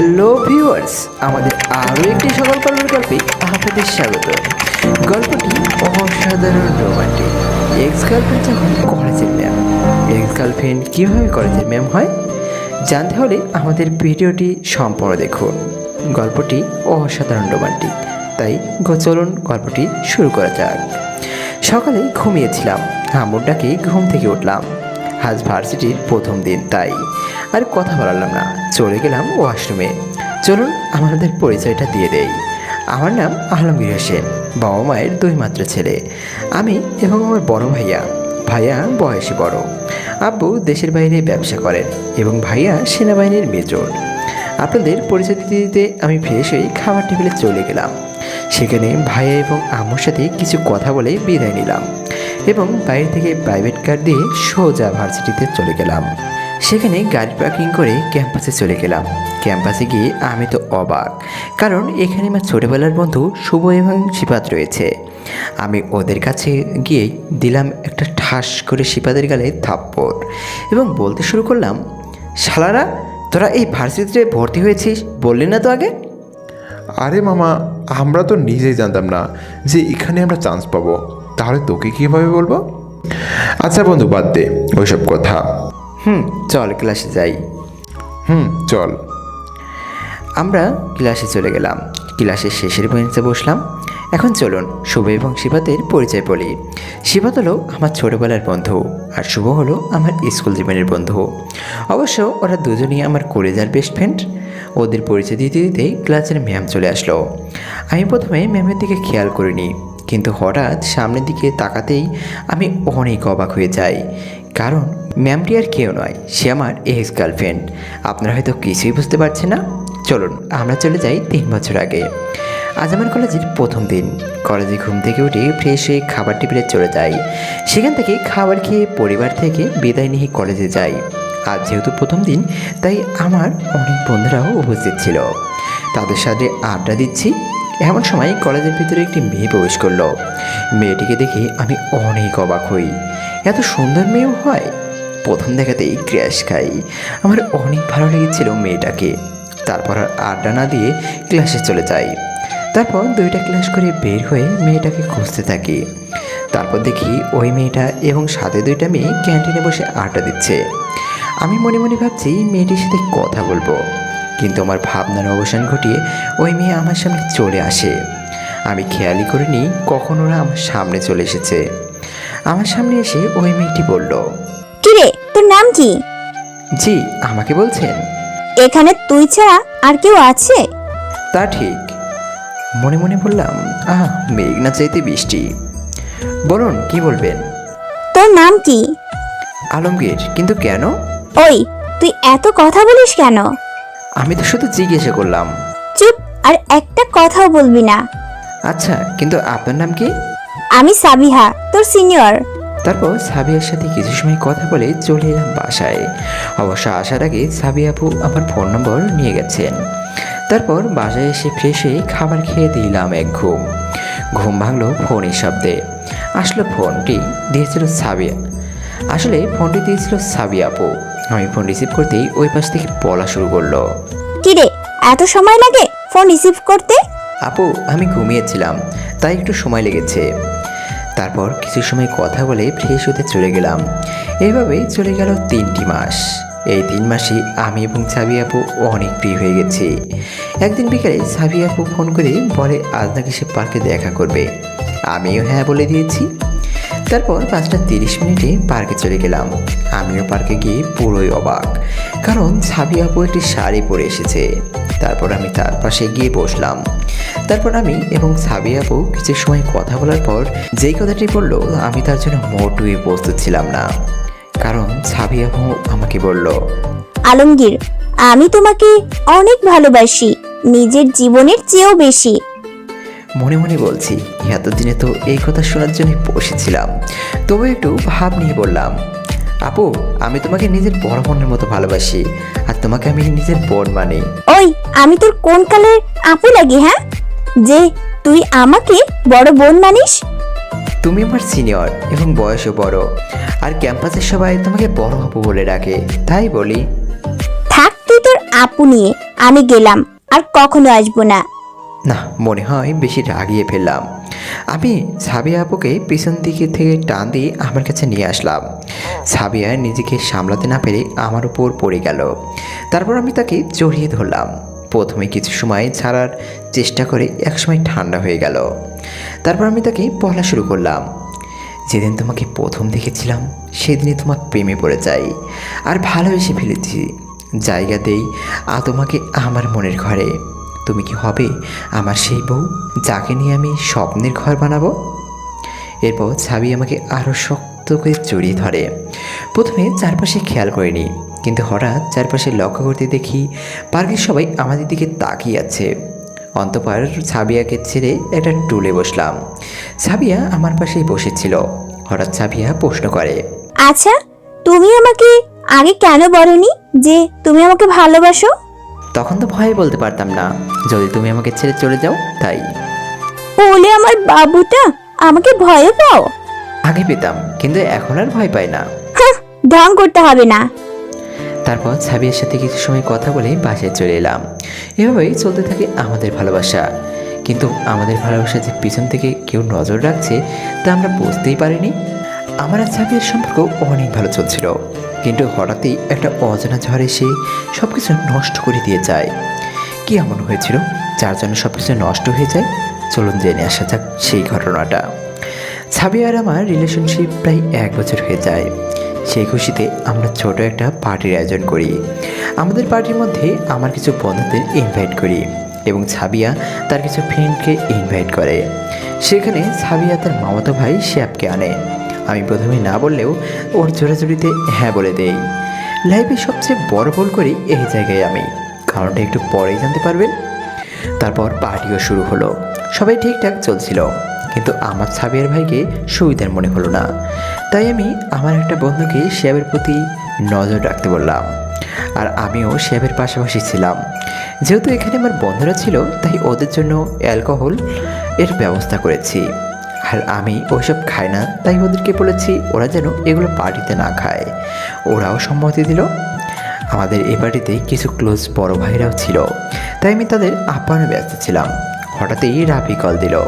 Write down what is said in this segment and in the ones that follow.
Hello viewers আমাদের আরও একটি সকল গল্পের গল্পে আপনাদের স্বাগত। গল্পটি অসাধারণ রোমান্টিক। এক্স গার্লফ্রেন্ড যখন কলেজের ম্যাম এক্স গার্লফ্রেন্ড কীভাবে কলেজের ম্যাম হয়? জানতে হলে আমাদের ভিডিওটি সম্পূর্ণ দেখুন। গল্পটি অসাধারণ রোমান্টিক, তাই চলুন গল্পটি শুরু করা যাক। সকালে ঘুমিয়েছিলাম। আম্মুর ডাকে ঘুম থেকে উঠলাম। আজ ভার্সিটির প্রথম দিন, তাই আর কথা বলালাম না। চলে গেলাম ওয়াশরুমে। চলুন, আমাদের পরিচয়টা দিয়ে দেই। আমার নাম আলমগীর হোসেন, বাবা মায়ের দুই মাত্র ছেলে। আমি এবং আমার বড় ভাইয়া। ভাইয়া বয়সে বড়। আব্বু দেশের বাইরে ব্যবসা করেন এবং ভাইয়া সেনাবাহিনীর মেজর। আপনাদের পরিচয় দিতে আমি ফ্রেশ হয়ে খাবার টেবিলে চলে গেলাম। সেখানে ভাইয়া এবং আম্মুর সাথে কিছু কথা বলে বিদায় নিলাম এবং বাইরে থেকে প্রাইভেট কার দিয়ে সোজা ভার্সিটিতে চলে গেলাম। সেখানে গাড়ি পার্কিং করে ক্যাম্পাসে চলে গেলাম। ক্যাম্পাসে গিয়ে আমি তো অবাক কারণ এখানে আমার ছোটোবেলার বন্ধু শুভ এবং শিপাত রয়েছে। আমি ওদের কাছে গিয়ে দিলাম একটা ঠাস করে শিপাদের গালে থাপ্পড় এবং বলতে শুরু করলাম শালারা তোরা এই ভার্সিটিতে ভর্তি হয়েছিস বললি না তো আগে? আরে মামা আমরা তো নিজেই জানতাম না যে এখানে আমরা চান্স পাবো। তাহলে তোকে কীভাবে বলব? আচ্ছা বন্ধু বাদ দে ওইসব কথা। হুম চল ক্লাসে যাই। হুম চল। আমরা ক্লাসে চলে গেলাম। ক্লাসের শেষের বেঞ্চে বসলাম। এখন চলুন শুভ এবং শিবাতের পরিচয় বলি। শিবাত হলো আমার ছোটোবেলার বন্ধু আর শুভ হলো আমার স্কুল জীবনের বন্ধু। অবশ্য ওরা দুজনেই আমার কলেজার বেস্ট ফ্রেন্ড ওদের পরিচয় দিতে দিতে ক্লাসের ম্যাম চলে আসলো। আমি প্রথমে ম্যামের দিকে খেয়াল করিনি। কিন্তু হঠাৎ সামনের দিকে তাকাতেই আমি অনেক অবাক হয়ে যাই। কারণ ম্যামটি আর কেউ নয়, সে আমার এক্স গার্লফ্রেন্ড আপনারা হয়তো কিছুই বুঝতে পারছেন না। চলুন, আমরা চলে যাই তিন বছর আগে। আজ আমার কলেজের প্রথম দিন। কলেজে ঘুম থেকে উঠে ফ্রেশ হয়ে খাবার টেবিলে চলে যাই। সেখান থেকে খাবার খেয়ে পরিবার থেকে বিদায় নিয়ে কলেজে যাই। আজ যেহেতু প্রথম দিন, তাই আমার অনেক বন্ধুরাও উপস্থিত ছিল। তাদের সাথে আড্ডা দিচ্ছি এমন সময় কলেজের ভিতরে একটি মেয়ে প্রবেশ করল। মেয়েটিকে দেখে আমি অনেক অবাক হই। এত সুন্দর মেয়েও হয়? প্রথম দেখাতেই ক্র্যাশ খাই। আমার অনেক ভালো লেগেছিল মেয়েটাকে। তারপর আর আড্ডা না দিয়ে ক্লাসে চলে যাই। তারপর দুইটা ক্লাস করে বের হয়ে মেয়েটাকে খুঁজতে থাকি। তারপর দেখি ওই মেয়েটা এবং সাথে দুইটা মেয়ে ক্যান্টিনে বসে আড্ডা দিচ্ছে। আমি মনে মনে ভাবছি মেয়েটির সাথে কথা বলব। কিন্তু আমার ভাবনার অবসান ঘটিয়ে ওই মেয়ে আমার সামনে চলে আসে। আমি খেয়ালই করিনি কখন ওরা আমার সামনে চলে এসেছে। আমার সামনে এসে ওই মেয়েটি বলল কিরে তোর নাম কি? জি আমাকে বলছেন। এখানে তুই ছাড়া আর কেউ আছে? তা ঠিক। মনে মনে বললাম আহ মেঘ না চাইতে বৃষ্টি। বলুন কি বলবেন? তোর নাম কি? আলমগীর কিন্তু কেন? ওই তুই এত কথা বলিস কেন? আমি তো শুধু জিজ্ঞাসা করলাম। চুপ আর একটা কথাও বলবি না। আচ্ছা কিন্তু আপনার নাম কি? আমি সাবিহা তোর সিনিয়র। তারপর সাবিয়ার সাথে কিছু সময় কথা বলে চলে এলাম বাসায়। অবশ্য আসার আগে সাবি আপু আমার ফোন নম্বর নিয়ে গেছেন। তারপর বাসায় এসে ফ্রেশ হয়ে খাবার খেয়ে দিলাম এক ঘুম। ঘুম ভাঙলো ফোনের শব্দে। আসলো ফোনটি দিয়েছিল সাবিয়া আসলে ফোনটি দিয়েছিল সাবিয়া আপু। আমি ফোন রিসিভ করতেই ওই পাশ থেকে বলা শুরু করল। কি রে এত সময় লাগে ফোন রিসিভ করতে? আপু আমি ঘুমিয়েছিলাম তাই একটু সময় লেগেছে। তারপর কিছু সময় কথা বলে ফ্রেশ হতে চলে গেলাম। এইভাবেই চলে গেল তিনটি মাস। এই তিন মাসে আমি এবং সাবি আপু অনেক প্রিয় হয়ে গেছি। একদিন বিকালে সাবি আপু ফোন করে বলে আজ নাকি সে পার্কে দেখা করবে? আমিও হ্যাঁ বলে দিয়েছি। তারপর পাঁচটা তিরিশ মিনিটে পার্কে চলে গেলাম। আমিও পার্কে গিয়ে পুরোই অবাক, কারণ ছাবি আপু একটি শাড়ি পরে এসেছে। তারপর আমি তার পাশে গিয়ে বসলাম। তারপর আমি এবং সাবি আপু কিছু সময় কথা বলার পর যেই কথাটি বলল, আমি তার জন্য মোটুই প্রস্তুত ছিলাম না। কারণ সাবি আপু আমাকে বলল, আলমগীর, আমি তোমাকে অনেক ভালোবাসি, নিজের জীবনের চেয়েও বেশি। মনে মনে বলছি এতদিনে তো এই কথা শোনার জন্য বসেছিলাম। তবু একটু ভাব নিয়ে বললাম আপু আমি তোমাকে নিজের বড় বোনের মতো ভালোবাসি আর তোমাকে আমি নিজের বোন মানি। ওই আমি তোর কোন কালের আপু লাগি হ্যাঁ? যে তুই আমাকে বড় বোন মানিস? তুমি আমার সিনিয়র এবং বয়সও বড় আর ক্যাম্পাসের সবাই তোমাকে বড় আপু বলে ডাকে তাই বলি। থাক তুই তোর আপু নিয়ে আমি গেলাম আর কখনো আসব না। না, মনে হয় বেশি রাগিয়ে ফেললাম। আমি সাবিয়া আপুকে পিছন দিকে থেকে টান দিয়ে আমার কাছে নিয়ে আসলাম। সাবিয়া নিজেকে সামলাতে না পেরে আমার উপর পড়ে গেল। তারপর আমি তাকে জড়িয়ে ধরলাম। প্রথমে কিছু সময় ছাড়ার চেষ্টা করে একসময় ঠান্ডা হয়ে গেল। তারপর আমি তাকে বলা শুরু করলাম। যেদিন তোমাকে প্রথম দেখেছিলাম, সেদিনই তোমার প্রেমে পড়ে যাই। আর ভালোবেসে ফেলেছি। জায়গা দেই আ তোমাকে আমার মনের ঘরে। তুমি কি হবে? আমার সেই বউ, যাকে নিয়ে আমি স্বপ্নের ঘর বানাবো? এরপর ছাবি আমাকে আরও শক্ত করে জড়িয়ে ধরে। প্রথমে চারপাশে খেয়াল করিনি, কিন্তু হঠাৎ চারপাশে লক্ষ্য করতে দেখি পার্কের সবাই আমাদের দিকে তাকিয়ে আছে। অন্তপার ছাবিয়াকে ছেড়ে একটা টুলে বসলাম। ছাবিয়া আমার পাশেই বসেছিল। হঠাৎ ছাবিয়া প্রশ্ন করে আচ্ছা তুমি আমাকে আগে কেন বলনি যে তুমি আমাকে ভালোবাসো? তখন তো ভয়ে বলতে পারতাম না। যদি তুমি আমাকে ছেড়ে চলে যাও তাই। বলে আমার বাবুটা আমাকে ভয় পাও? আগে পেতাম কিন্তু এখন আর ভয় পাই না। ঢং করতে হবে না। তারপর ছাবিয়ের সাথে কিছু সময় কথা বলে বাসায় চলে এলাম। এভাবেই চলতে থাকে আমাদের ভালোবাসা। কিন্তু আমাদের ভালোবাসা যে পিছন থেকে কেউ নজর রাখছে তা আমরা বুঝতেই পারিনি। আমার আর ছাবিয়ের সম্পর্ক অনেক ভালো চলছিল। কিন্তু হঠাৎই একটা অজানা ঝড় এসে সব কিছু নষ্ট করে দিয়ে যায়। কি এমন হয়েছিল? যার জন্য সব কিছু নষ্ট হয়ে যায়? চলুন জেনে আসা যাক সেই ঘটনাটা। ছাবি আর আমার রিলেশনশিপ প্রায় এক বছর হয়ে যায়। সেই খুশিতে আমরা ছোট একটা পার্টির আয়োজন করি। আমাদের পার্টির মধ্যে আমার কিছু বন্ধুদের ইনভাইট করি এবং ছাবিয়া তার কিছু ফ্রেন্ডকে ইনভাইট করে। সেখানে ছাবিয়া তার মামাতো ভাই শ্যাপকে আনে। আমি প্রথমে না বললেও ওর জোরাজুরিতে হ্যাঁ বলে দেই। লাইফে সবচেয়ে বড় ভুল করি এই জায়গায় আমি। কারণটা একটু পরেই জানতে পারবেন। তারপর পার্টিও শুরু হলো। সবাই ঠিকঠাক চলছিল। কিন্তু আমার সাবিয়ার ভাইকে সুবিধার মনে হলো না। তাই আমি আমার একটা বন্ধুকে শ্যাবের প্রতি নজর রাখতে বললাম। আর আমিও শ্যাবের পাশাপাশি ছিলাম। যেহেতু এখানে আমার বন্ধুরা ছিল, তাই ওদের জন্য অ্যালকোহল এর ব্যবস্থা করেছি। আর আমি ওইসব খাই না। তাই ওদেরকে বলেছি ওরা যেন এগুলো পার্টিতে না খায়। ওরাও সম্মতি দিল। আমাদের এ বাড়িতে কিছু ক্লোজ বড় ভাইরাও ছিল। তাই আমি তাদের আপ্যায়নে ব্যস্ত ছিলাম। হঠাৎই রাবি কল দিল।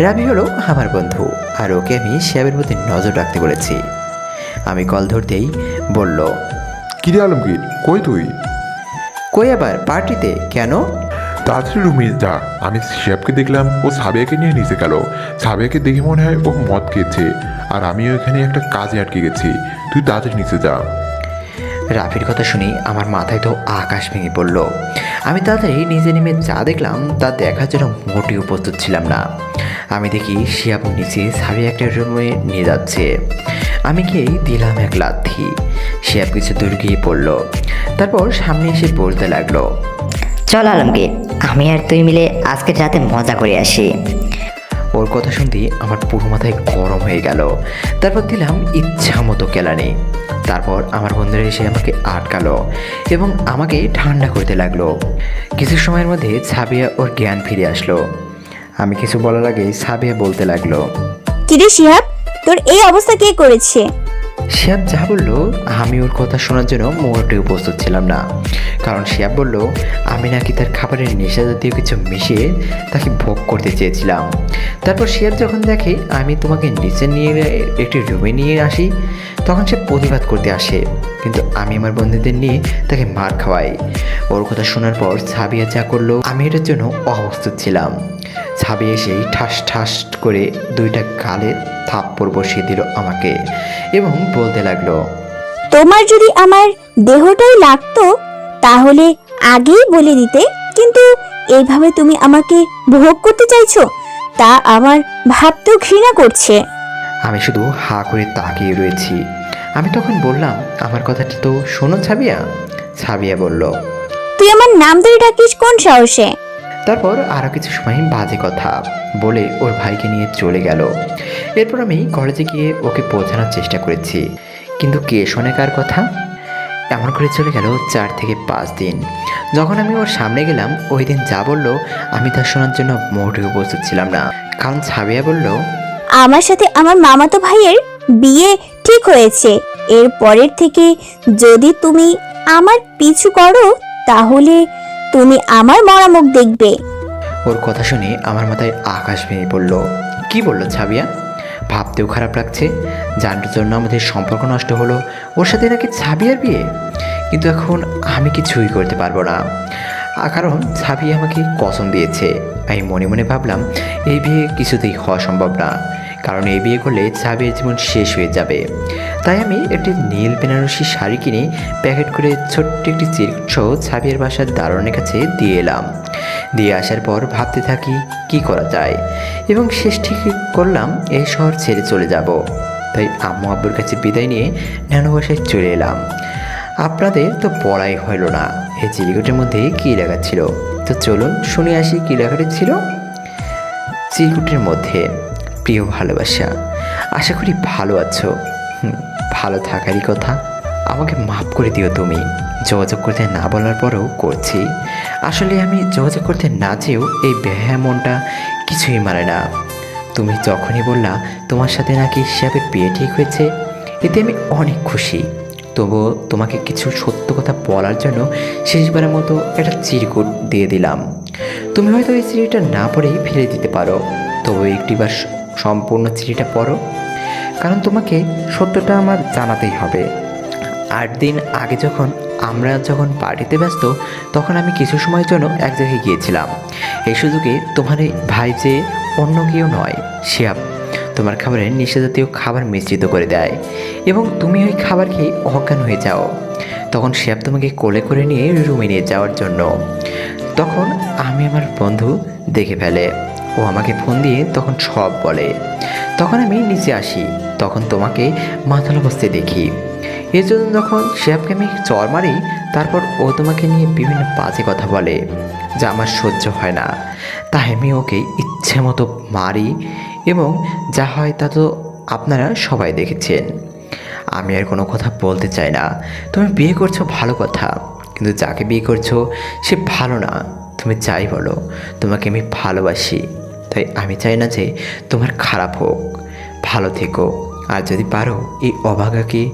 রাবি হলো আমার বন্ধু আর ওকে আমি শ্যাবের প্রতি নজর রাখতে বলেছি। আমি কল ধরতেই বলল কিরে আলমগীর কই তুই? কই আবার পার্টিতে? কেন? তাড়াতাড়ি রুমে যা। আমি শেফকে দেখলাম, ও সাবিয়াকে নিয়ে নিচে গেল। সাবিয়াকে দেখে মনে হয় ও মদ খেয়েছে। আর আমিও এখানে একটা কাজে আটকে গেছি। তুই তাড়াতাড়ি নিচে যা। রাফির কথা শুনি আমার মাথায় তো আকাশ ভেঙে পড়ল। আমি তাড়াতাড়ি নিজে নেমে যা দেখলাম, তা দেখার জন্য মোটেও প্রস্তুত ছিলাম না। আমি দেখি শিয়াব নিচে সাবি একটা রুমে নিয়ে যাচ্ছে। আমি গিয়েই দিলাম এক লাথি। শিয়াব কিছু দূর গিয়ে পড়ল। তারপর সামনে এসে বলতে লাগল। চল আলমগীর আমি আর তুই মিলে আজকের রাতে মজা করে আসি। ওর কথা শুনতেই আমার পুরো মাথায় গরম হয়ে গেল। তারপর দিলাম ইচ্ছা মতো কেলানি। তারপর আমার বন্ধুরা এসে আমাকে আটকালো এবং আমাকে ঠান্ডা করতে লাগল। কিছু সময়ের মধ্যে ছাবিয়া ওর জ্ঞান ফিরে আসলো। আমি কিছু বলার আগে ছাবিয়া বলতে লাগল কিরে শিহাব তোর এই অবস্থা কে করেছে? শিয়াব যা বলল, আমি ওর কথা শোনার জন্য মোটেও প্রস্তুত ছিলাম না। কারণ শিয়াব বলল, আমি নাকি তার খাবারের নেশা জাতীয় কিছু মিশিয়ে তাকে ভোগ করতে চেয়েছিলাম। তারপর শিয়াব যখন দেখে আমি তোমাকে নিচে নিয়ে একটি রুমে নিয়ে আসি তখন সে প্রতিবাদ করতে আসে। কিন্তু আমি আমার বন্ধুদের নিয়ে তাকে মার খাওয়াই। ওর কথা শোনার পর ছাবিয়া যা করল আমি এটার জন্য অপ্রস্তুত ছিলাম। ছাবি এসেই ঠাস ঠাস করে দুইটা গালে থাপ্পড় বসিয়ে দিল আমাকে এবং বলতে লাগল তোমার যদি আমার দেহটাই লাগতো তাহলে আগেই বলে দিতে। কিন্তু এইভাবে তুমি আমাকে ভোগ করতে চাইছো তা আমার ভাবতেও ঘৃণা করছে। আমি শুধু হা করে তাকিয়ে রয়েছি। আমি তখন বললাম আমার কথাটা তো শোনো ছাবিয়া। ছাবিয়া বলল তুই আমার নাম ধরে ডাকিস কোন সাহসে? তারপর আরও কিছু সময় বাজে কথা বলে ওর ভাইকে নিয়ে চলে গেল। এরপর আমি কলেজে গিয়ে ওকে বোঝানোর চেষ্টা করেছি। কিন্তু কে শোনে কার কথা? এমন করে চলে গেল চার থেকে পাঁচ দিন। যখন আমি ওর সামনে গেলাম ওই দিন যা বলল আমি তা শোনার জন্য মোটেও উপস্থিত ছিলাম না। কারণ ছাবিয়া বলল আমার সাথে আমার মামাতো ভাইয়ের বিয়ে ঠিক হয়েছে। এর পরের থেকে যদি তুমি আমার পিছু করো, তাহলে তুমি আমার মরা মুখ দেখবে। ওর কথা শুনে আমার মাথায় আকাশ ভেঙে পড়ল। কি বলল ছাবিয়া? ভাবতেও খারাপ লাগছে। যার জন্য আমাদের সম্পর্ক নষ্ট হলো। ওর সাথে নাকি ছাবিয়ার বিয়ে? কিন্তু এখন আমি কিছুই করতে পারব না। কারণ ছাবিয়া আমাকে কসম দিয়েছে। আমি মনে মনে ভাবলাম, এই বিয়ে কিছুতেই হওয়া সম্ভব না। কারণ এই বিয়ে করলে ছাবিয়ার জীবন শেষ হয়ে যাবে। তাই আমি একটি নীল বেনারসি শাড়ি কিনে প্যাকেট করে ছোট্ট একটি চিরুৎস ছাবিয়ার বাসার দারোয়ানের কাছে দিয়ে এলাম। দিয়ে আসার পর ভাবতে থাকি, কি করা যায়? এবং শেষ ঠিক করলাম, এই শহর ছেড়ে চলে যাব। তাই আম্মু আব্বুর কাছে বিদায় নিয়ে নানু বাসায় চলে এলাম। আপনাদের তো পড়াই হলো না, এই চিরিকুটের মধ্যে কী লেখা ছিল? তো চলুন শুনে আসি কী লেখাটি ছিল। চিরকুটের মধ্যে প্রিয় ভালোবাসা। আশা করি ভালো আছো। ভালো থাকারই কথা। আমাকে মাফ করে দিও তুমি। যোগাযোগ করতে না বলার পরেও করছি। আসলে আমি যোগাযোগ করতে না চেয়েও এই বেহা মনটা কিছুই মানে না। তুমি যখনই বললা, তোমার সাথে নাকি হিসাবের বিয়ে ঠিক হয়েছে? এতে আমি অনেক খুশি। তবুও তোমাকে কিছু সত্য কথা বলার জন্য শেষবারের মতো একটা চিরকুট দিয়ে দিলাম। তুমি হয়তো এই চিঠিটা না পড়েই ফেলে দিতে পারো। তবু একটিবার সম্পূর্ণ চিঠিটা পড়ো। কারণ তোমাকে সত্যটা আমার জানাতেই হবে। আট দিন আগে যখন আমরা যখন পার্টিতে ব্যস্ত, তখন আমি কিছু সময়ের জন্য এক জায়গায় গিয়েছিলাম। এই সুযোগে তোমার এই ভাই যে অন্য কেউ নয়, শিয়াব, তোমার খাবারে নিষেধাতীয় খাবার মিশ্রিত করে দেয় এবং তুমি ওই খাবার খেয়ে অজ্ঞান হয়ে যাও। তখন শিয়াব তোমাকে কোলে করে নিয়ে রুমে নিয়ে যাওয়ার জন্য। তখন আমি আমার বন্ধু দেখে ফেলে। ও আমাকে ফোন দিয়ে তখন সব বলে। তখন আমি নিচে আসি, তখন তোমাকে মাথাল অবস্থায় দেখি। এর জন্য যখন শেহাবকে আমি চর মারি, তারপর ও তোমাকে নিয়ে বিভিন্ন বাজে কথা বলে, যা আমার সহ্য হয় না। তাই আমি ওকে ইচ্ছে মতো মারি এবং যা হয় তা তো আপনারা সবাই দেখেছেন। আমি আর কোনো কথা বলতে চাই না। তুমি বিয়ে করছ ভালো কথা, কিন্তু যাকে বিয়ে করছ সে ভালো না। তুমি যাই বলো, তোমাকে আমি ভালোবাসি। তাই আমি চাই না যে তোমার খারাপ হোক, ভালো থেকো। আর যদি পারো, এই অভাগাকে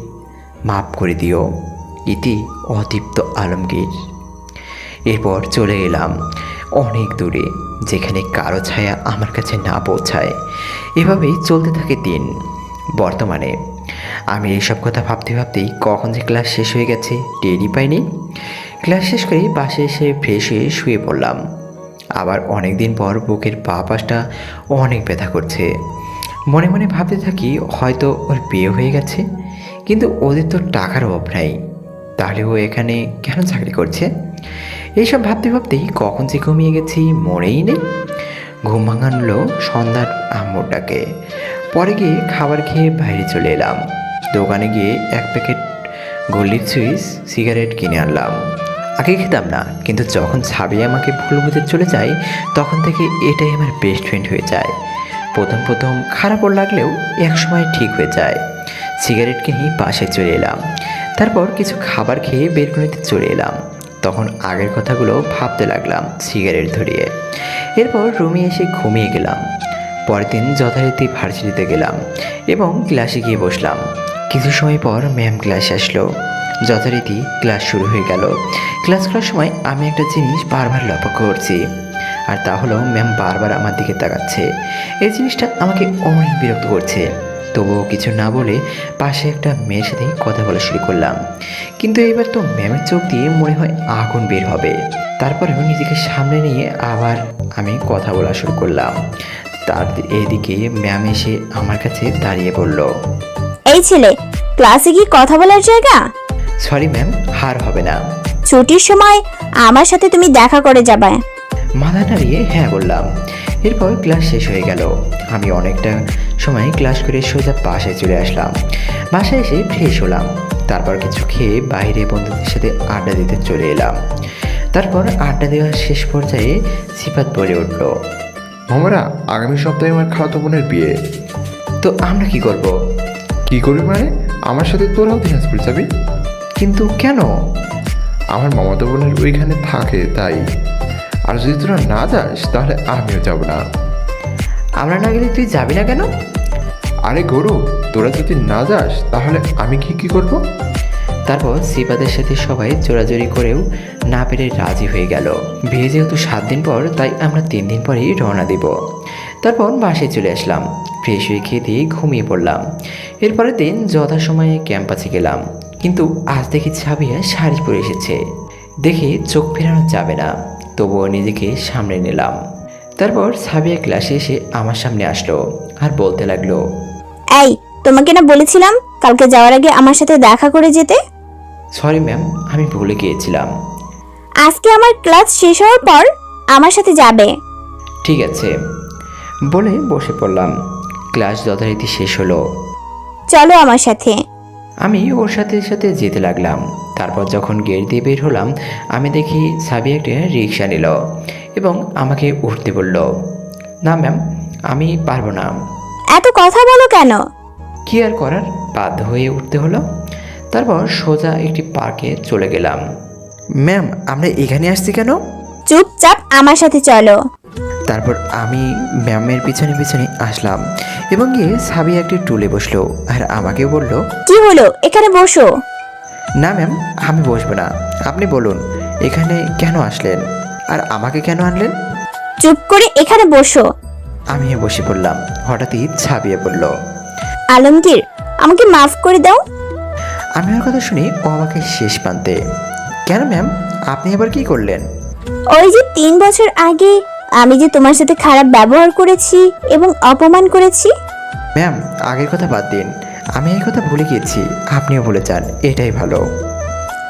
মাফ করে দিও। ইতি অদীপ্ত আলমগীর। এরপর চলে এলাম অনেক দূরে, যেখানে কারও ছায়া আমার কাছে না পৌঁছায়। এভাবেই চলতে থাকে দিন। বর্তমানে আমি এইসব কথা ভাবতে ভাবতেই কখন যে ক্লাস শেষ হয়ে গেছে, টেরই পাইনি। ক্লাস শেষ করে বাসে এসে ফ্রেশ হয়ে শুয়ে পড়লাম। আবার অনেক দিন পর বুকের পা পাশটা অনেক ব্যথা করছে। মনে মনে ভাবতে থাকি, হয়তো ওর বিয়ে হয়ে গেছে, কিন্তু ওদের তো টাকার অভাব নাই। তাহলে ও এখানে কেন চাকরি করছে? এইসব ভাবতে ভাবতেই কখন যে ঘুমিয়ে গেছি মনেই নেই। ঘুম ভাঙানলো সন্ধ্যার আম্মুর ডাকে পরে গিয়ে খাবার খেয়ে বাইরে চলে এলাম। দোকানে গিয়ে এক প্যাকেট গোল্ডির সুইচ সিগারেট কিনে আনলাম। আগে খেতাম না, কিন্তু যখন ছাবি আমাকে ভুল বুঝে চলে যায়, তখন থেকে এটাই আমার বেস্ট ফ্রেন্ড হয়ে যায়। প্রথম প্রথম খারাপও লাগলেও একসময় ঠিক হয়ে যায়। সিগারেট কিনে পাশে চলে এলাম। তারপর কিছু খাবার খেয়ে বেলকনিতে চলে এলাম। তখন আগের কথাগুলো ভাবতে লাগলাম সিগারেট ধরিয়ে। এরপর রুমে এসে ঘুমিয়ে গেলাম। পরের দিন যথারীতি ভার্সিটিতে গেলাম এবং ক্লাসে গিয়ে বসলাম। কিছু সময় পর ম্যাম ক্লাসে আসলো। যথারীতি ক্লাস শুরু হয়ে গেল। ক্লাস করার সময় আমি একটা জিনিস বারবার লক্ষ্য করছি, আর তা হলো ম্যাম বারবার আমার দিকে তাকাচ্ছে। এই জিনিসটা আমাকে অনেক বিরক্ত করছে। তবুও কিছু না বলে পাশে একটা মেয়ের সাথে কথা বলা শুরু করলাম। কিন্তু এবার তো ম্যামের চোখ দিয়ে মনে হয় আগুন বের হবে। তারপরেও নিজেকে সামনে নিয়ে আবার আমি কথা বলা শুরু করলাম। তার এদিকে ম্যাম এসে আমার কাছে দাঁড়িয়ে বলল, এই ছেলে ক্লাসে কি কথা বলার জায়গা? সরি ম্যাম হার হবে না। ছুটির সময় আমার সাথে তুমি দেখা করে যাবে। মাথা নাড়িয়ে হ্যাঁ বললাম। এরপর ক্লাস শেষ হয়ে গেল। আমি অনেকটা সময় ক্লাস করে সোজা বাসায় চলে আসলাম। বাসায় এসে ফ্রেশ হলাম। তারপর কিছু খেয়ে বাইরে বন্ধুদের সাথে আড্ডা দিতে চলে এলাম। তারপর আড্ডা দেওয়ার শেষ পর্যায়ে সিফাত বলে উঠল মামারা আগামী সপ্তাহে আমার খালাতো বোনের বিয়ে। তো আমরা কি করব? কি করবি মানে? আমার সাথে তোরাও দিনাজপুর যাবি। কিন্তু কেন? আমার মামাতো বোনের ওইখানে থাকে তাই। আর যদি তোরা না যাস তাহলে আমিও যাব না। আমরা না গেলে তুই যাবি না কেন? আরে গরু তোরা যদি না যাস তাহলে আমি কি কি করব? তারপর সিপাদের সাথে সবাই জোরাজোরি করেও না পেরে রাজি হয়ে গেল। বিয়ে যেহেতু সাত দিন পর তাই আমরা তিন দিন পরেই রওনা দিব। তারপর বাসায় চলে আসলাম। ফ্রেশ হয়ে খেয়ে দিয়ে ঘুমিয়ে পড়লাম। এরপরের দিন যথাসময়ে ক্যাম্পাসে গেলাম। কিন্তু আজ দেখি ছাবিয়া শাড়ি পরে এসেছে। দেখে চোখ ফেরানো যাবে না তবুও নিজেকে সামনে নিলাম। তারপর সাবিয়া ক্লাসে এসে আমার সামনে আসলো আর বলতে লাগল এই তোমাকে না বলেছিলাম কালকে যাওয়ার আগে আমার সাথে দেখা করে যেতে? সরি ম্যাম আমি ভুলে গিয়েছিলাম। আজকে আমার ক্লাস শেষ হওয়ার পর আমার সাথে যাবে। ঠিক আছে বলে বসে পড়লাম। ক্লাস যথারীতি শেষ হলো। চলো আমার সাথে। আমি ওর সাথে সাথে যেতে লাগলাম। তারপর যখন গেট দিয়ে বের হলাম আমি দেখি সাবি একটা রিক্সা নিল এবং আমাকে উঠতে বলল না ম্যাম আমি পারব না। এত কথা বলো কেন? কি আর করার? বাধ্য হয়ে উঠতে হলো। তারপর সোজা একটি পার্কে চলে গেলাম। ম্যাম আমরা এখানে আসছি কেন? চুপচাপ আমার সাথে চলো। তারপর আমি ম্যামের পিছনে পিছনে আসলাম এবং গিয়ে সাবি একটি টুলে বসল আর আমাকে বলল কি হলো? এখানে বসো। না ম্যাম আমি বসবো না। আপনি বলুন এখানে কেন আসলেন? আর আমাকে কেন আনলেন? চুপ করে এখানে বসো। আমিও বসে পড়লাম। হঠাৎই ছাবিয়ে পড়ল আলমগীর আমাকে মাফ করে দাও। আমি ওর কথা শুনি ও আমাকে শেষ প্রান্তে কেন ম্যাম? আপনি এবার কি করলেন? ওই যে তিন বছর আগে আমি যে তোমার সাথে খারাপ ব্যবহার করেছি এবং অপমান করেছি? ম্যাম আগের কথা বাদ দিন। আমি এই কথা ভুলে গিয়েছি। আপনিও ভুলে যান। এটাই ভালো।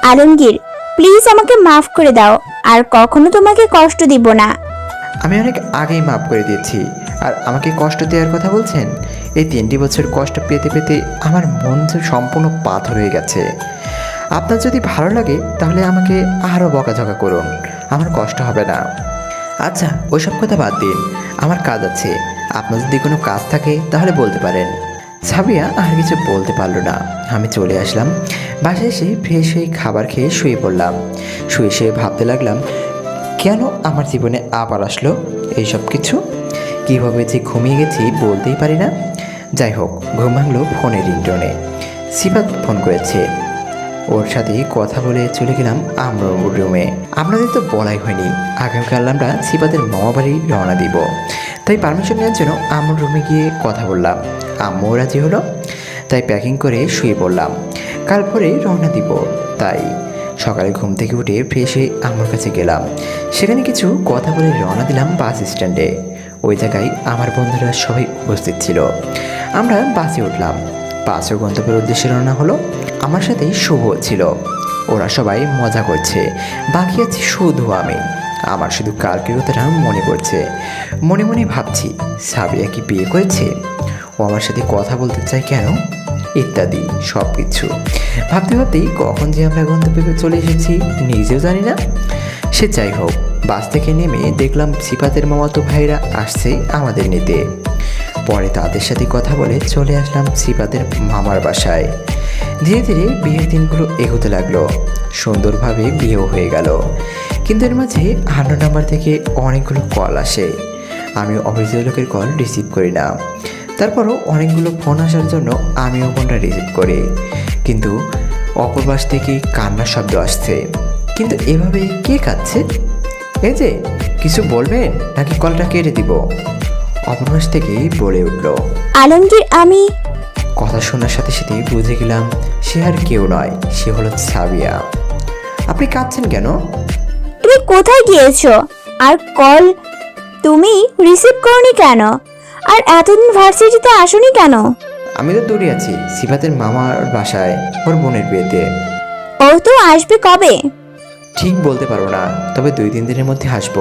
আলমগীর প্লিজ আমাকে মাফ করে দাও। আর কখনো তোমাকে কষ্ট দিব না। আমি অনেক আগেই মাফ করে দিয়েছি। আর আমাকে কষ্ট দেওয়ার কথা বলছেন? এই তিনটি বছর কষ্ট পেতে পেতে আমার মন যে সম্পূর্ণ পাথর হয়ে গেছে। আপনার যদি ভালো লাগে তাহলে আমাকে আরও বকাঝকা করুন। আমার কষ্ট হবে না। আচ্ছা ওইসব কথা বাদ দিন। আমার কাজ আছে। আপনার যদি কোনো কাজ থাকে, তাহলে বলতে পারেন। সাবিয়া আর কিছু বলতে পারল না। আমি চলে আসলাম। বাসায় এসে ফ্রেশ হয়ে খাবার খেয়ে শুয়ে পড়লাম। শুয়ে শুয়ে ভাবতে লাগলাম, কেন আমার জীবনে আবার আসলো এইসব কিছু? কীভাবে যে ঘুমিয়ে গেছি বলতেই পারি না। যাই হোক, ঘুম ভাঙলো ফোনের রিংটনে সিফাত ফোন করেছে। ওর সাথে কথা বলে চলে গেলাম আমরা রুমে আপনাদের তো বলাই হয়নি। আগামীকাল আমরা সিফাতের মামা বাড়ি রওনা দিব। তাই পারমিশন নেওয়ার জন্য আমার রুমে গিয়ে কথা বললাম। আম্মু রাজি হলো, তাই প্যাকিং করে শুয়ে পড়লাম। কাল পরে রওনা দিব, তাই। সকালে ঘুম থেকে উঠে ফ্রেশ আমার কাছে গেলাম। সেখানে কিছু কথা বলে রওনা দিলাম বাস স্ট্যান্ডে ওই জায়গায় আমার বন্ধুরা সবাই উপস্থিত ছিল। আমরা বাসে উঠলাম। বাসও গন্তব্যের উদ্দেশ্যে রওনা হলো আমার সাথে শুভ ছিল। ওরা সবাই মজা করছে। বাকি আছে শুধু আমি। আমার শুধু কালকের মনে পড়ছে। মনে মনে ভাবছি, সাবিয়া কি বিয়ে করেছে? ও আমার সাথে কথা বলতে চায় কেন? ইত্যাদি সব কিছু ভাবতে ভাবতেই কখন যে আমরা গন্তব্যে চলে এসেছি, নিজেও জানি না। সে যাই হোক, বাস থেকে নেমে দেখলাম সিপাতের মামাতো ভাইরা আসছে আমাদের নিতে। পরে তাদের সাথে কথা বলে চলে আসলাম সিপাতের মামার বাসায়। ধীরে ধীরে বিয়ের দিনগুলো এগোতে লাগল। সুন্দরভাবে বিয়েও হয়ে গেল। কিন্তু এর মাঝে আন্ন নাম্বার থেকে অনেকগুলো কল আসে। আমি অপরিচিত লোকের কল রিসিভ করি না। তারপরও অনেকগুলো ফোন আসার জন্য আমিও ফোনটা রিসিভ করি। কিন্তু অপর পাশ থেকে কান্নার শব্দ আসছে। কিন্তু এভাবে কে কাঁদছে? এই যে, কিছু বলবেন? নাকি কলটা কেটে দিব? পাশ থেকেই বলে উঠল আলমগীর আমি কথা শোনার সাথে সাথে বুঝে গেলাম সে আর কেউ নয় সে হলো সাবিয়া। আপনি কাঁদছেন কেন? তুমি কোথায় গিয়েছো? আর কল তুমি রিসিভ করনি কেন? আর এতদিন ভার্সিটিতে আসোনি কেন? আমি তো দূরে আছি সিফাতের মামার বাসায় ওর বোনের বিয়েতে। ও তো আসবে কবে? ঠিক বলতে পারব না তবে দুই তিন দিনের মধ্যে আসব।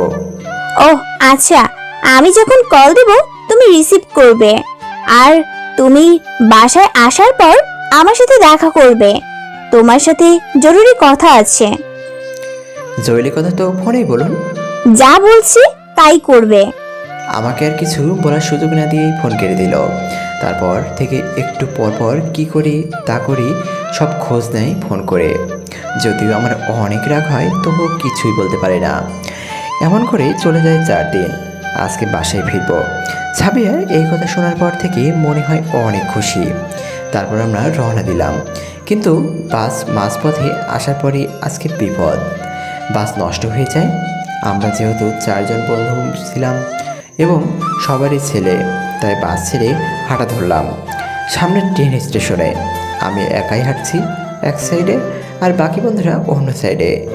ও আচ্ছা। আমি যখন কল দেব তুমি রিসিভ করবে। আর তুমি বাসায় আসার পর আমার সাথে দেখা করবে। তোমার সাথে জরুরি কথা আছে। জরুরি কথা তো ফোনেই বলুন। যা বলছি তাই করবে। আমাকে আর কিছু বলার সুযোগ না দিয়েই ফোন কেড়ে দিল। তারপর থেকে একটু পর পর কী করি তা করি সব খোঁজ নেয় ফোন করে। যদিও আমার অনেক রাগ হয় তবুও কিছুই বলতে পারে না। এমন করে চলে যায় চার দিন। আজকে বাসায় ফিরব। সাবিয়ার এই কথা শোনার পর থেকে মনে হয় অনেক খুশি। তারপর আমরা রওনা দিলাম। কিন্তু বাস মাঝপথে আসার পরই আজকে বিপদ। বাস নষ্ট হয়ে যায়। আমরা যেহেতু চারজন বন্ধু ছিলাম এবং সবারই ছেলে, তাই বাস ছেড়ে হাঁটা ধরলাম। সামনের ট্রেন স্টেশনে। আমি একাই হাঁটছি, এক সাইডে, আর বাকি বন্ধুরা অন্য সাইডে।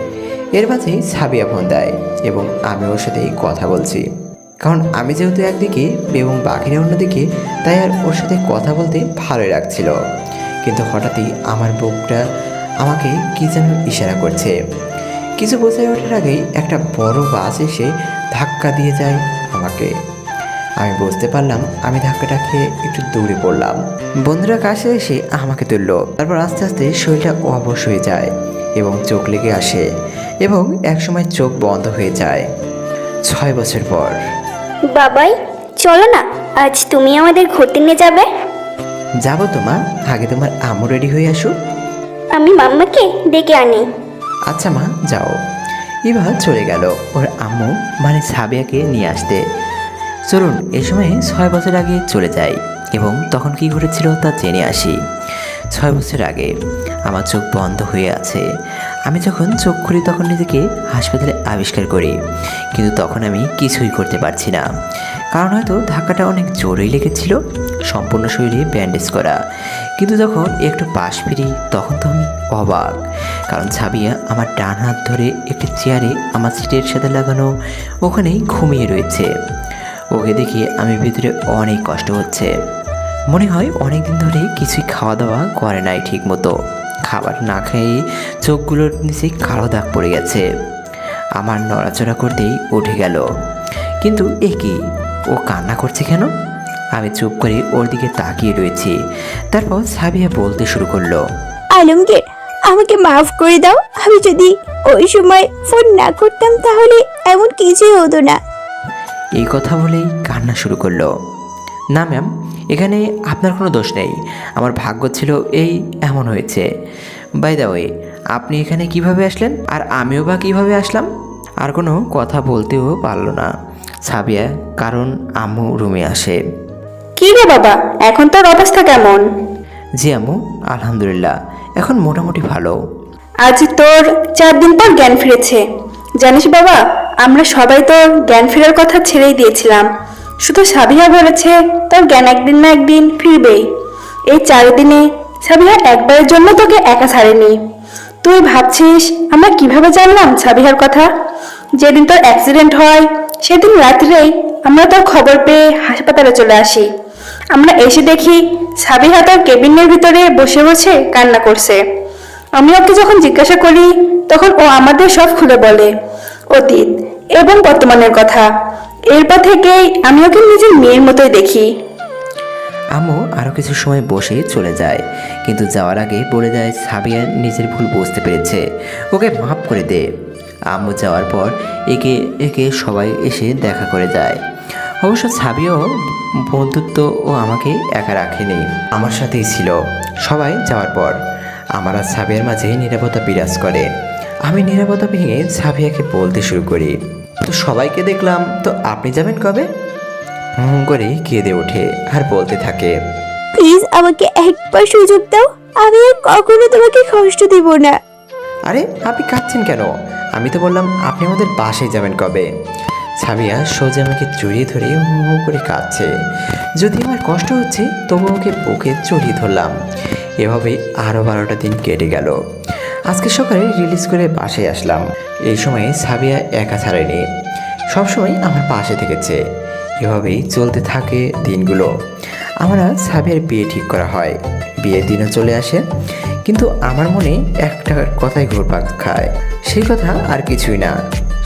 এর মাঝেই সাবিয়া ফোন দেয় এবং আমি ওর সাথেই কথা বলছি। কারণ আমি যেহেতু একদিকে এবং বাকিরা অন্যদিকে, তাই আর ওর সাথে কথা বলতে ভালোই লাগছিল। কিন্তু হঠাৎই আমার বুকটা আমাকে কি যেন ইশারা করছে। কিছু বোঝায় ওঠার আগেই একটা বড় বাস এসে ধাক্কা দিয়ে যায় আমাকে। আমি বুঝতে পারলাম আমি ধাক্কাটা খেয়ে একটু দূরে পড়লাম। বন্ধুরা কাছে এসে আমাকে তুললো। তারপর আস্তে আস্তে শরীরটা অবশ হয়ে যায় এবং চোখ লেগে আসে এবং একসময় চোখ বন্ধ হয়ে যায়। ছয় বছর পর। বাবাই চলো না আজ তুমি আমাদের ঘুরতে নিয়ে যাবে। যাব তো মা আগে তোমার আম্মু রেডি হয়ে আসুক। আমি মাম্মাকে ডেকে আনি। আচ্ছা মা যাও। এবার চলে গেল ওর আম্মু মানে সাবিয়াকে নিয়ে আসতে। চলুন এ সময় ছয় বছর আগে চলে যাই এবং তখন কি ঘটেছিল তা জেনে আসি। ছয় বছর আগে আমার চোখ বন্ধ হয়ে আছে। আমি যখন চোখ খুলি তখন নিজেকে হাসপাতালে আবিষ্কার করি, কিন্তু তখন আমি কিছুই করতে পারছি না। কারণ হয়তো ধাক্কাটা অনেক জোরেই লেগেছিল, সম্পূর্ণ শরীরে ব্যান্ডেজ করা। কিন্তু যখন একটু পাশ ফিরি তখন তো আমি অবাক, কারণ ছাবিয়া আমার ডান হাত ধরে একটি চেয়ারে আমার সিটের সাথে লাগানো ওখানেই ঘুমিয়ে রয়েছে। ওকে দেখে আমি ভিতরে অনেক কষ্ট হচ্ছে। মনে হয় অনেক দিন ধরে কিছুই খাওয়া দাওয়া করে নাই ঠিক মতো খাবার না খেয়ে চোখগুলোর নিচে কালো দাগ পড়ে গেছে। আমার নড়াচড়া করতেই উঠে গেল। কিন্তু এ কি? ও কান্না করছে কেন? আমি চুপ করে ওর দিকে তাকিয়ে রয়েছি। তারপর সাবিয়া বলতে শুরু করল আলমগীর আমাকে মাফ করে দাও। আমি যদি ওই সময় ফোন না করতাম তাহলে এমন কিছুই হতো না। এই কথা বলেই কান্না শুরু করল। না ম্যাম এখানে আপনার কোনো দোষ নেই। আমার ভাগ্য ছিল এই এমন হয়েছে। বাই দা ওয়ে আপনি এখানে কীভাবে আসলেন? আর আমিও বা কীভাবে আসলাম? আর কোনো কথা বলতেও পারল না। সাবিয়া কারণ আম্মু রুমে আসে। কি রে বাবা এখন তোর অবস্থা কেমন? জি আম্মু আলহামদুলিল্লাহ। এখন মোটামুটি ভালো। আজ তোর চার দিন পর জ্ঞান ফিরেছে। জানিস বাবা আমরা সবাই তোর জ্ঞান ফেরার কথা ছেড়েই দিয়েছিলাম। শুধু সাবিহা বলেছে তোর জ্ঞান একদিন না একদিন ফিরবেই। এই চার দিনে সাবিহা একবারের জন্য তোকে একা ছাড়েনি। তুই ভাবছিস, আমরা কীভাবে জানলাম সাবিহার কথা? যেদিন তোর অ্যাক্সিডেন্ট হয়, সেদিন রাত্রেই আমরা তোর খবর পেয়ে হাসপাতালে চলে আসি। আমরা এসে দেখি সাবিহা তার কেবিনের ভিতরে বসে বসে কান্না করছে। আমি ওকে যখন জিজ্ঞাসা করি, তখন ও আমাদের সব খুলে বলে, অতীত, এবং বর্তমানের কথা। এরপর থেকেই আমি ওকে নিজের মেয়ের মতোই দেখি। আম্মু আরও কিছু সময় বসে চলে যায়। কিন্তু যাওয়ার আগে বলে দেয় সাবিয়া নিজের ভুল বুঝতে পেরেছে। ওকে মাফ করে দে। আম্মু যাওয়ার পর একে একে সবাই এসে দেখা করে যায়। অবশ্য সাবিয়াও বন্ধুত্ব ও আমাকে একা রাখেনি। আমার সাথেই ছিল। সবাই যাওয়ার পর আমার আর সাবিয়ার মাঝে নিরাপত্তা বিরাজ করে। আমি নিরাপত্তা ভেঙে সাবিয়াকে বলতে শুরু করি। তো সবাইকে দেখলাম। তো আপনি যাবেন কবে? হুম করে কেঁদে ওঠে আর বলতে থাকে প্লিজ আমাকে একবার সুযোগ দাও আমি আর কখনো তোমাকে কষ্ট দেব না। আরে আপনি কাঁদছেন কেন? আমি তো বললাম আপনি আমাদের বাসায় যাবেন কবে? সাবিয়া সোজা আমাকে জড়িয়ে ধরে হু হু করে কাঁদছে। যদি আমার কষ্ট হচ্ছে তবু ওকে বুকে জড়িয়ে ধরলাম। এভাবে আরও বারোটা দিন কেটে গেল। আজকে সকালে রিলিজ করে বাসায় আসলাম। এই সময়ে সাবিয়া একা ছাড়েনি। সবসময় আমার পাশে থেকেছে। এভাবেই চলতে থাকে দিনগুলো। আমরা সাবিয়ার বিয়ে ঠিক করা হয়। বিয়ের দিনও চলে আসে, কিন্তু আমার মনে একটা কথাই ঘুরপাক খায়। সেই কথা আর কিছুই না।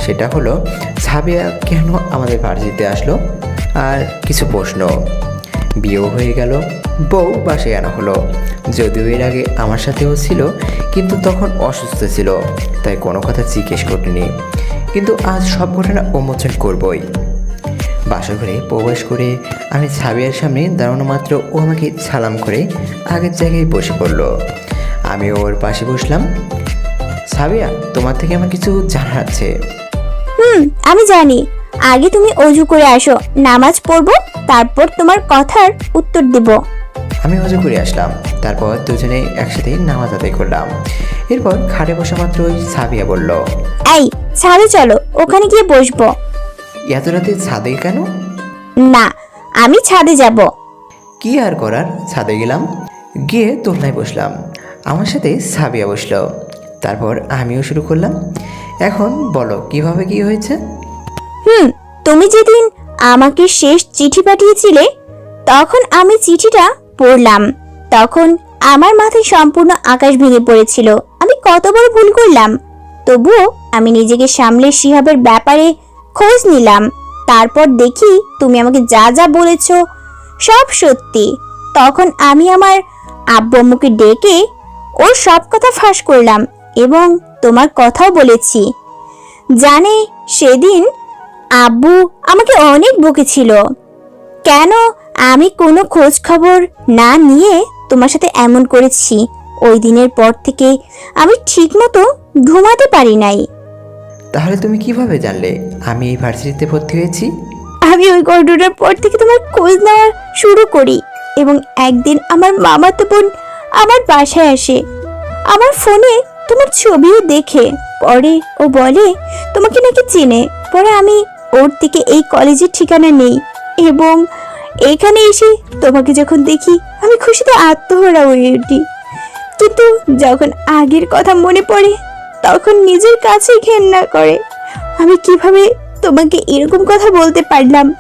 সেটা হলো, সাবিয়া কেন আমাদের বাড়িতে আসলো? আর কিছু প্রশ্ন। বিয়েও হয়ে গেল। বউ বাসায় আনা হলো। যদিও এর আগে আমার সাথেও ছিল, কিন্তু তখন অসুস্থ ছিল, তাই কোনো কথা জিজ্ঞেস করিনি। কিন্তু আজ সব ঘটনা উন্মোচন করবই। বাসাঘরে প্রবেশ করে আমি সাবিয়ার সামনে দাঁড়ানো মাত্র ও আমাকে সালাম করে আগের জায়গায় বসে পড়ল। আমি ওর পাশে বসলাম সাবিয়া তোমার থেকে আমার কিছু জানার আছে। হুম, আমি জানি। আগে তুমি অজু করে আসো, নামাজ পড়ব, তারপর তোমার কথার উত্তর দেব। আমি অজু করে আসলাম। তারপর দুজনে একসাথে নামাজ আদায় করলাম। এরপর খাটে বসা মাত্রই সাবিয়া বলল এই ছাদে চলো ওখানে গিয়ে বসবো। এত রাতে ছাদে কেন? না আমি ছাদে যাব। কি আর করার ছাদে গেলাম। গিয়ে দোলনায় বসলাম। আমার সাথে সাবিয়া বসল। তারপর আমিও শুরু করলাম। এখন বলো কীভাবে কি হয়েছে? হুম তুমি যেদিন আমাকে শেষ চিঠি পাঠিয়েছিলে তখন আমি চিঠিটা পড়লাম। তখন আমার মাথায় সম্পূর্ণ আকাশ ভেঙে পড়েছিল। আমি কত বড় ভুল করলাম। তবুও আমি নিজেকে সামলে শিহাবের ব্যাপারে খোঁজ নিলাম। তারপর দেখি তুমি আমাকে যা যা বলেছ সব সত্যি। তখন আমি আমার আব্বু ডেকে ওর সব কথা ফাঁস করলাম এবং তোমার কথাও বলেছি। জানে সেদিন আব্বু আমাকে অনেক বকেছিল। কেন আমি কোনো খোঁজ খবর না নিয়ে তোমার সাথে এমন করেছি। ওই দিনের পর থেকে আমি ঠিকমতো ঘুমাতে পারি নাই। তাহলে তুমি কীভাবে জানলে আমি এই ভার্সিটিতে ভর্তি হয়েছি? আমি ওই ঘটনার পর থেকে তোমার খোঁজ নেওয়া শুরু করি এবং একদিন আমার মামাতো বোন আমার বাসায় আসে। আমার ফোনে তোমার ছবিও দেখে। পরে ও বলে তোমাকে নাকি চেনে? পরে আমি ওর থেকে এই কলেজের ঠিকানা নেই এবং এখানে এসে তোমাকে যখন দেখি, আমি খুশিতে আত্মহরা হয়ে উঠি। কিন্তু যখন আগের কথা মনে পড়ে, তখন নিজের কাছেই ঘেন্না করে। আমি কীভাবে তোমাকে এরকম কথা বলতে পারলাম?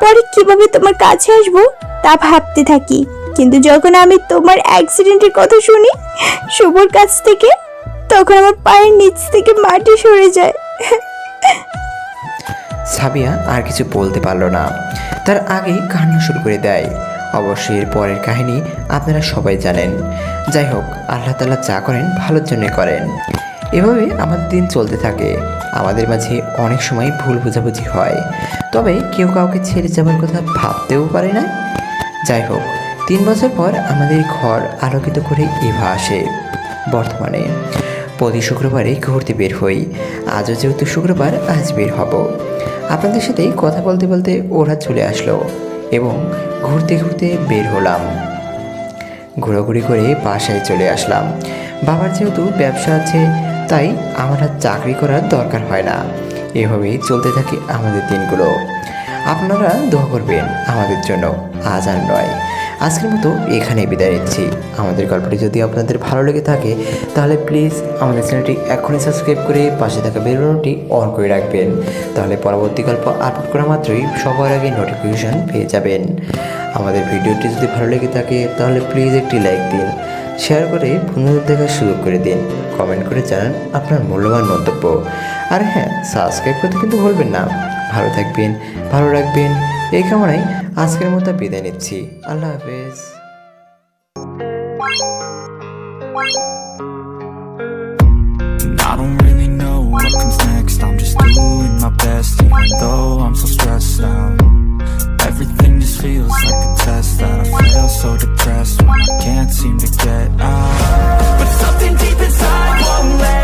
পরে কীভাবে তোমার কাছে আসব, তা ভাবতে থাকি। কিন্তু যখন আমি তোমার অ্যাক্সিডেন্টের কথা শুনি, শুভর কাছ থেকে, তখন আমার পায়ের নিচ থেকে মাটি সরে যায়। সাবিয়া আর কিছু বলতে পারল না। তার আগেই কান্না শুরু করে দেয়। অবশ্যই এর পরের কাহিনী আপনারা সবাই জানেন। যাই হোক, আল্লাহ তালা যা করেন ভালোর জন্য করেন। এভাবে আমার দিন চলতে থাকে। আমাদের মাঝে অনেক সময় ভুল বোঝাবুঝি হয়। তবে কেউ কাউকে ছেড়ে যাবার কথা ভাবতেও পারে না। যাই হোক, তিন বছর পর আমাদের ঘর আলোকিত করে ইভা আসে। বর্তমানে প্রতি শুক্রবারে ঘুরতে বের হই। আজও যেহেতু শুক্রবার, আজ বের হব। আপনাদের সাথেই কথা বলতে বলতে ওরা চলে আসলো এবং ঘুরতে ঘুরতে বের হলাম। ঘোরাঘুরি করে বাসায় চলে আসলাম। বাবার যেহেতু ব্যবসা আছে, তাই আমার আর চাকরি করার দরকার হয় না। এভাবেই চলতে থাকে আমাদের দিনগুলো। আপনারা দোয়া করবেন আমাদের জন্য, আজ আর নয়। আজকের মতো এখানেই বিদায় নিচ্ছি। আমাদের গল্পটি যদি আপনাদের ভালো লেগে থাকে, তাহলে প্লিজ আমাদের চ্যানেলটি এখনই সাবস্ক্রাইব করে পাশে থাকা বেলুনটি অন করে রাখবেন। তাহলে পরবর্তী গল্প আপলোড করা মাত্রই সবার আগে নোটিফিকেশন পেয়ে যাবেন। আমাদের ভিডিওটি যদি ভালো লেগে থাকে, তাহলে প্লিজ একটি লাইক দিন। শেয়ার করে বন্ধুদের দেখার সুযোগ করে দিন। কমেন্ট করে জানান আপনার মূল্যবান মন্তব্য। আর হ্যাঁ সাবস্ক্রাইব করতে কিন্তু ভুলবেন না। ভালো থাকবেন, ভালো রাখবেন। এই কামনায় আজকের মতো বিদায় নিচ্ছি। আল্লাহ হাফেজ। Seem to get out. But something deep inside